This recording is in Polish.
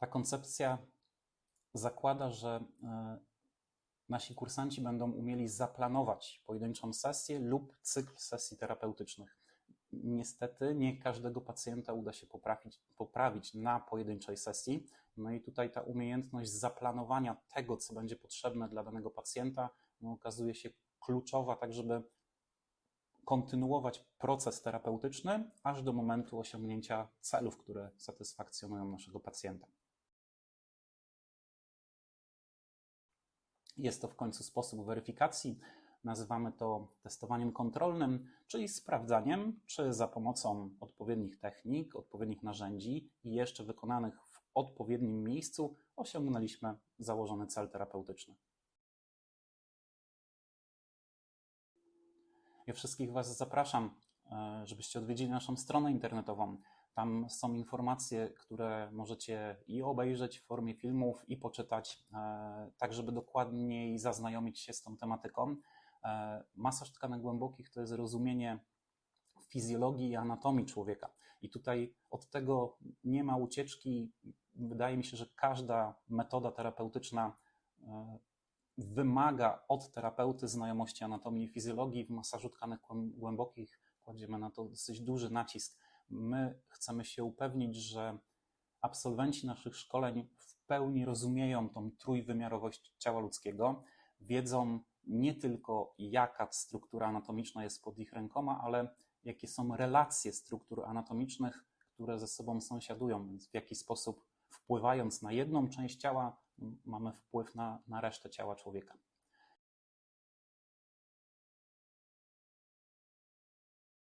Ta koncepcja zakłada, że e, nasi kursanci będą umieli zaplanować pojedynczą sesję lub cykl sesji terapeutycznych. Niestety nie każdego pacjenta uda się poprawić, poprawić na pojedynczej sesji. No i tutaj ta umiejętność zaplanowania tego, co będzie potrzebne dla danego pacjenta, no okazuje się kluczowa, tak żeby kontynuować proces terapeutyczny aż do momentu osiągnięcia celów, które satysfakcjonują naszego pacjenta. Jest to w końcu sposób weryfikacji. Nazywamy to testowaniem kontrolnym, czyli sprawdzaniem, czy za pomocą odpowiednich technik, odpowiednich narzędzi i jeszcze wykonanych w odpowiednim miejscu osiągnęliśmy założony cel terapeutyczny. Ja wszystkich Was zapraszam, e, żebyście odwiedzili naszą stronę internetową. Tam są informacje, które możecie i obejrzeć w formie filmów, i poczytać, e, tak żeby dokładniej zaznajomić się z tą tematyką. E, masaż tkanek głębokich to jest rozumienie fizjologii i anatomii człowieka. I tutaj od tego nie ma ucieczki. Wydaje mi się, że każda metoda terapeutyczna wymaga od terapeuty znajomości anatomii i fizjologii. W masażu tkanek głębokich kładziemy na to dosyć duży nacisk. My chcemy się upewnić, że absolwenci naszych szkoleń w pełni rozumieją tą trójwymiarowość ciała ludzkiego, wiedzą nie tylko jaka struktura anatomiczna jest pod ich rękoma, ale jakie są relacje struktur anatomicznych, które ze sobą sąsiadują, więc w jaki sposób wpływając na jedną część ciała, mamy wpływ na, na resztę ciała człowieka.